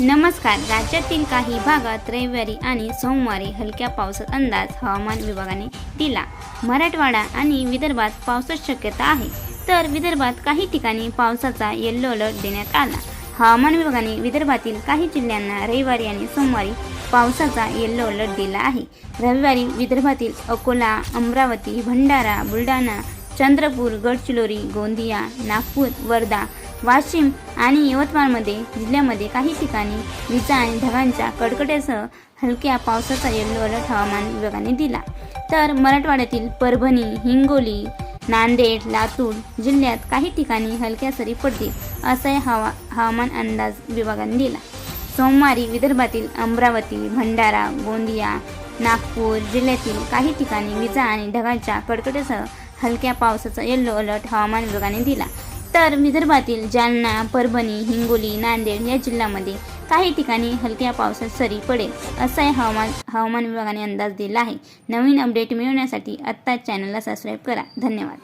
नमस्कार. राज्यातील काही भागात रविवारी आणि सोमवारी हलक्या पावसाचा अंदाज हवामान विभागाने दिला. मराठवाडा आणि विदर्भात पावसाची शक्यता आहे. तर विदर्भात काही ठिकाणी पावसाचा येल्लो अलर्ट देण्यात आला. हवामान विभागाने विदर्भातील काही जिल्ह्यांना रविवारी आणि सोमवारी पावसाचा येल्लो अलर्ट दिला आहे. रविवारी विदर्भातील अकोला अमरावती भंडारा बुलढाणा चंद्रपूर गडचिरोली गोंदिया नागपूर वर्धा वाशिम आणि यवतमाळमध्ये जिल्ह्यामध्ये काही ठिकाणी विजा आणि ढगांच्या कडकड्यासह हलक्या पावसाचा येल्लो अलर्ट हवामान विभागाने दिला. तर मराठवाड्यातील परभणी हिंगोली नांदेड लातूर जिल्ह्यात काही ठिकाणी हलक्या सरी पडतील असा हवा हवामान अंदाज विभागाने दिला. सोमवारी विदर्भातील अमरावती भंडारा गोंदिया नागपूर जिल्ह्यातील काही ठिकाणी विजा आणि ढगांच्या कडकड्यासह हलक्या पावसाचा येल्लो अलर्ट हवामान विभागाने दिला. तर विदर्भातील जालना परभणी हिंगोली नांदेड या जिल्ह्यामध्ये काही ठिकाणी हलक्या पावसात सरी पडेल असाही हवामान हवामान विभागाने अंदाज दिला आहे. नवीन अपडेट मिळवण्यासाठी आत्ताच चॅनलला सबस्क्राईब करा. धन्यवाद.